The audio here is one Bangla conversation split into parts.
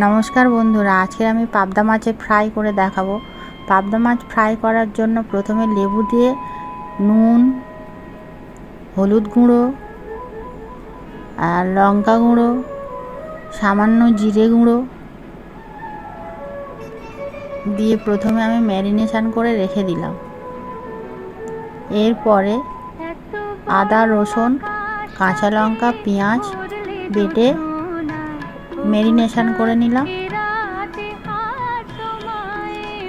নমস্কার বন্ধুরা আজকে আমি পাবদা মাছের ফ্রাই করে দেখাবো। পাবদা মাছ ফ্রাই করার জন্য প্রথমে লেবু দিয়ে নুন, হলুদ গুঁড়ো আর লঙ্কা গুঁড়ো, সামান্য জিরে গুঁড়ো দিয়ে প্রথমে আমি ম্যারিনেশান করে রেখে দিলাম। এরপরে আদা, রসুন, কাঁচা লঙ্কা, পেঁয়াজ বেটে ম্যারিনেশান করে নিলাম।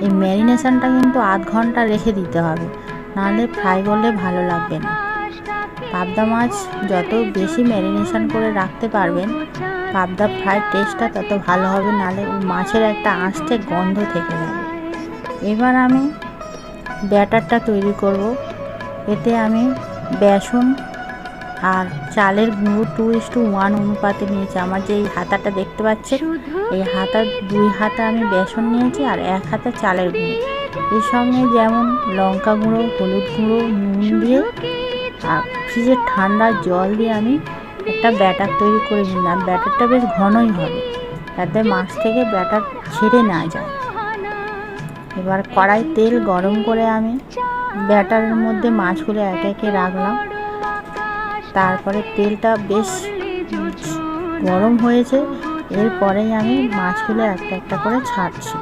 এই ম্যারিনেশানটা কিন্তু আধ ঘণ্টা রেখে দিতে হবে, নাহলে ফ্রাই করলে ভালো লাগবে না। পাবদা মাছ যত বেশি ম্যারিনেশান করে রাখতে পারবেন, পাবদা ফ্রাই টেস্টটা তত ভালো হবে, নাহলে মাছের একটা আঁশটে গন্ধ থেকে যাবে। এবার আমি ব্যাটারটা তৈরি করব, এতে আমি বেসন আর চালের গুঁড়ো টু ইস টু ওয়ান অনুপাতে নিয়েছি। আমার যে এই হাতাটা দেখতে পাচ্ছেন এই হাতা দুই হাতা আমি বেসন নিয়েছি আর এক হাতা চালের গুঁড়ো। এর সঙ্গে যেমন লঙ্কা গুঁড়ো হলুদ গুঁড়ো নুন দিয়ে আর ফ্রিজের ঠান্ডা জল দিয়ে আমি একটা ব্যাটার তৈরি করে নিলাম। ব্যাটারটা বেশ ঘনই হবে যাতে মাছ থেকে ব্যাটার ছেড়ে না যায়। এবার কড়াই তেল গরম করে আমি ব্যাটারের মধ্যে মাছগুলো একে একে রাখলাম। তারপরে তেলটা বেশ গরম হয়েছে। এরপরেই আমি মাছগুলো একটা একটা করে ছাড়ছি।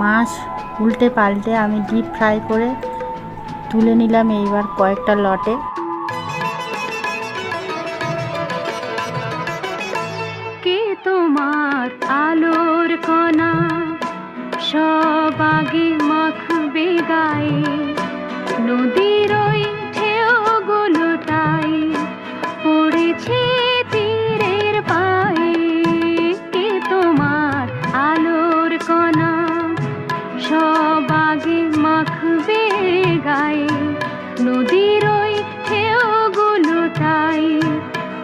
মাছ উল্টে পাল্টে আমি ডিপ ফ্রাই করে তুলে নিলাম এইবার কয়েকটা লটে। কে তোমার আলোর কণা? সব আগে নদীর ওই ঢেউগুলো তাই পড়েছে তীরের পায়ে। কে তোমার আলোর কণা সব আগে মাখবে গায়ে। নদীর ওই ঢেউগুলো তাই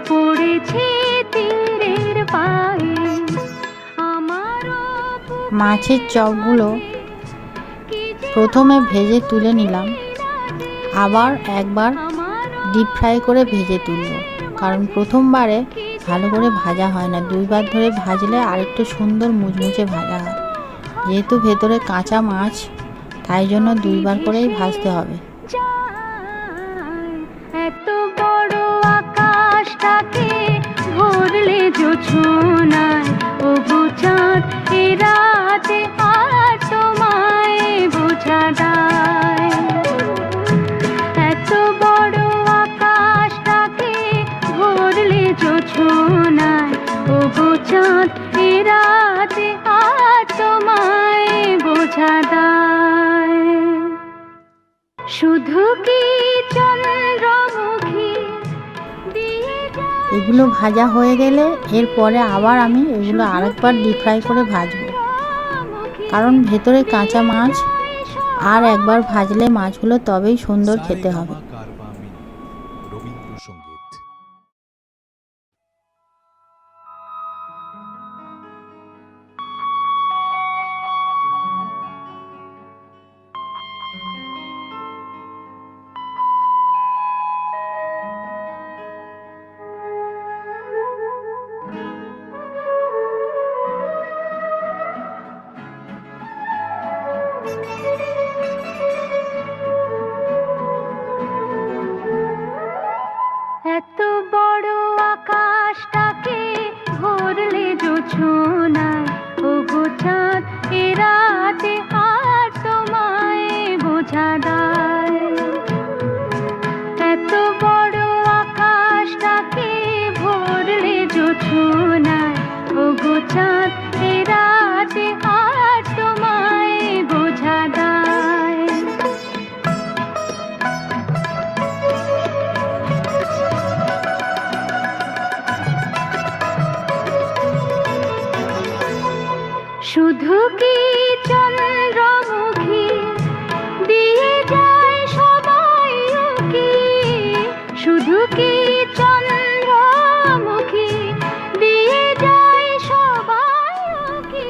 পড়েছে তীরের পায়ে। আমারও মাছের চপগুলো প্রথমে ভেজে তুলে নিলাম। আবার একবার ডিপ ফ্রাই করে ভেজে তুলব। কারণ প্রথমবারে ভালো করে ভাজা হয় না। দুইবার ধরে ভাজলে আরেকটু সুন্দর মুচমুচে ভাজা হয়। যেহেতু ভেতরে কাঁচা মাছ, তাই জন্য দুইবার করেই ভাজতে হবে। ও চাঁদ এ এগুলো ভাজা হয়ে গেলে এরপরে আবার আমি এগুলো আরেকবার ডিপ ফ্রাই করে ভাজবো। কারণ ভেতরে কাঁচা মাছ আর একবার ভাজলে মাছগুলো তবেই সুন্দর খেতে হবে। এত বড় আকাশটাকে ভরলে জোছনায় শুধু কি চন্দ্রমুখী? দিয়ে যায় সবাই কি শুধু কি চন্দ্রমুখী? দিয়ে যায় সবাই কি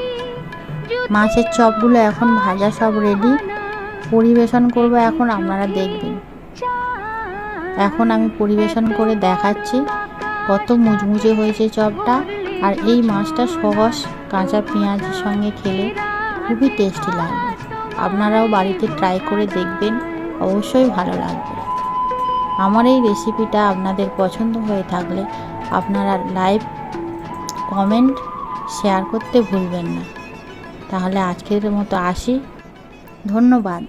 মাছের চপগুলো এখন ভাজা সব রেডি পরিবেশন করব এখন আপনারা দেখবেন। এখন আমি পরিবেশন করে দেখাচ্ছি কত মুচমুচে হয়েছে চপটা। আর এই মাছটা সহজ কাঁচা পেঁয়াজের সঙ্গে খেলে খুবই টেস্টি লাগবে। আপনারাও বাড়িতে ট্রাই করে দেখবেন, অবশ্যই ভালো লাগবে। আমার এই রেসিপিটা আপনাদের পছন্দ হয়ে থাকলে আপনারা লাইভ কমেন্ট শেয়ার করতে ভুলবেন না। তাহলে আজকের মতো আসি। ধন্যবাদ।